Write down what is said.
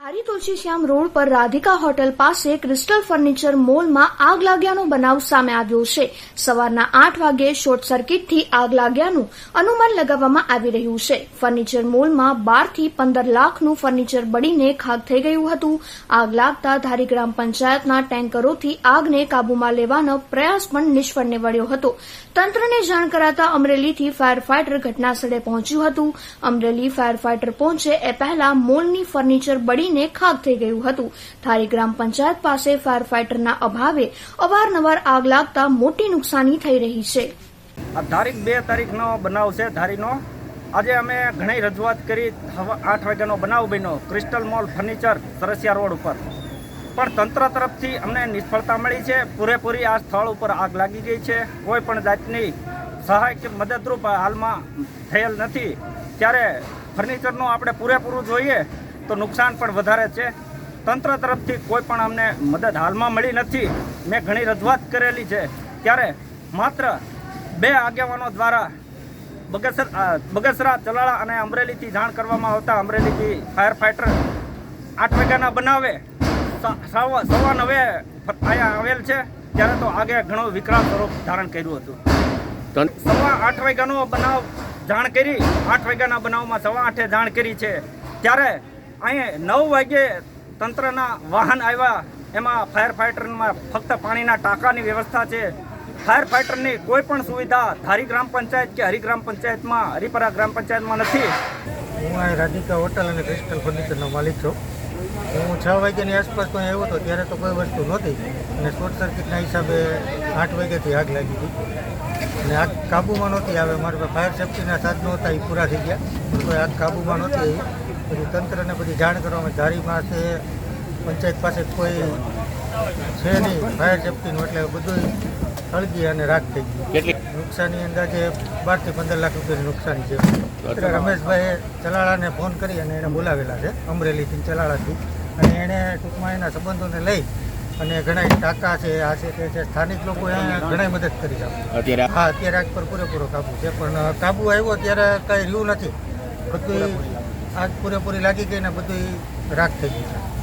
હારી તુલસીશ્યામ રોડ પર રાધિકા હોટેલ પાસે ક્રિસ્ટલ ફર્નિચર મોલમાં આગ લાગ્યાનો બનાવ સામે આવ્યો છે. સવારના આઠ વાગે શોર્ટ સર્કિટથી આગ લાગ્યાનું અનુમાન લગાવવામાં આવી રહ્યું છે. ફર્નિચર મોલમાં બારથી પંદર લાખનું ફર્નિચર બળીને ખાક થઈ ગયું હતું. આગ લાગતા ધારી ગ્રામ પંચાયતના ટેન્કરોથી આગને કાબૂમાં લેવાનો પ્રયાસ પણ નિષ્ફળ નીવડ્યો હતો. તંત્રને જાણ કરાતા અમરેલીથી ફાયર ફાઇટર ઘટનાસ્થળે પહોંચ્યું હતું. અમરેલી ફાયર ફાઇટર પહોંચે એ પહેલા મોલની ફર્નિચર બળીને ખાક થઈ ગયું હતું. થારી ગ્રામ પંચાયત પાસે ફાયર ફાઈટરના અભાવે અવારનવાર આગ લાગતા મોટી નુકસાની થઈ રહી છે. આ તારીખ બે તારીખનો બનાવ છે, ધારીનો. આજે અમે ઘણી રજૂઆત કરી આઠ વાગ્યાનો બનાવ બન્યો crystal mall furniture Sarsiya road ઉપર. પણ તંત્ર તરફથી અમને નિષ્ફળતા મળી છે. પૂરેપૂરી આ સ્થળ ઉપર આગ લાગી ગઈ છે. કોઈ પણ જાતની સહાય કે મદદરૂપ હાલમાં થયેલ નથી. ત્યારે ફર્નિચરનું આપણે પૂરેપૂરું જોઈએ. તો નુકસાન પણ વધારે છે. તંત્ર તરફથી કોઈ પણ અમને મદદ હાલમાં મળી નથી. મેં ઘણી રજૂઆત કરેલી છે. ત્યારે માત્ર બે આગેવાનો દ્વારા બગસર બગસરા ચલાળા અને અમરેલીથી જાણ કરવામાં આવતા અમરેલીથી ફાયર ફાઇટર આઠ વાગ્યાના બનાવે સવા નવે અહીંયા આવેલ છે. ત્યારે તો આગે ઘણો વિકરાળ સ્વરૂપ ધારણ કર્યું હતું. સવા આઠ વાગ્યાનો બનાવ જાણ કરી આઠ વાગ્યાના બનાવમાં સવા આઠે જાણ કરી છે. ત્યારે અહીં નવ વાગ્યે તંત્રના વાહન આવ્યા. એમાં ફાયર ફાઈટરમાં ફક્ત પાણીના ટાંકાની વ્યવસ્થા છે. ફાયર ફાઈટરની કોઈ પણ સુવિધા ધારી ગ્રામ પંચાયત કે હરિગ્રામ પંચાયતમાં, હરિપરા ગ્રામ પંચાયતમાં નથી. હું આ રાધિકા હોટલ અને ક્રિસ્ટલ ફર્નિચરનો માલિક છું. હું છ વાગ્યાની આસપાસ કોઈ આવ્યો હતો ત્યારે તો કોઈ વસ્તુ નહોતી. અને શોર્ટ સર્કિટના હિસાબે આઠ વાગ્યાથી આગ લાગી હતી. અને આગ કાબૂમાં નહોતી આવે. મારા ફાયર સેફ્ટીના સાધનો હતા, એ પૂરા થઈ ગયા. પણ કોઈ આગ કાબૂમાં નહોતી આવી. પછી તંત્રને બધી જાણ કરવામાં ધારીમાં છે પંચાયત પાસે કોઈ છે નહીં. ફાયર સેફ્ટીનું એટલે બધું સળગી અને રાખ થઈ ગયું કેટલી? નુકસાની અંદાજે બારથી પંદર લાખ રૂપિયાની નુકસાની છે. એટલે રમેશભાઈએ ચલાળાને ફોન કરી અને એને બોલાવેલા છે અમરેલીથી ચલાળાથી અને એણે ટૂંકમાં એના સંબંધોને લઈ અને ઘણા ટાંકા છે આ છે તે છે. સ્થાનિક લોકો ઘણા મદદ કરી છે અત્યારે હા અત્યારે આગ પર પૂરેપૂરો કાબુ છે. પણ કાબુ આવ્યો ત્યારે કાંઈ રહ્યું નથી. બધું આગ પૂરેપૂરી લાગી ગઈ ને બધું રાખ થઈ ગઈ છે.